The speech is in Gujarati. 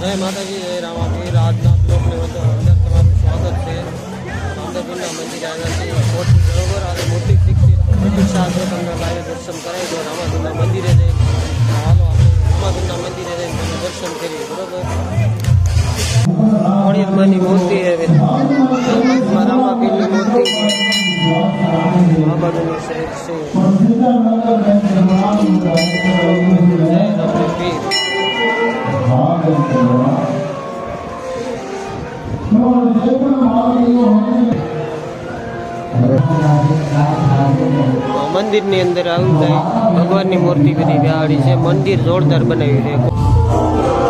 જય માતાજી, જય રામાજી. આજના બ્લોકને અંદર તમારું સ્વાગત છે. રામદેવના મંદિરે આવ્યા છે મોટી બરોબર અને મોટી શિક્ષિત પ્રતિક્ષા છે. તમને લાઈવ દર્શન કરાવી દો રામાજુના મંદિરે જઈ. હાલો રામાધુના મંદિરે જઈને તમને દર્શન કરીએ. બરોબર? ખોડિયારમાંની મૂર્તિ આવે રામાભીની મૂર્તિ. મહાબાદુની શહેર છે મંદિરની અંદર આવું થાય ભગવાનની મૂર્તિ બધી બેહાડી છે. મંદિર જોરદાર બનાવ્યું છે.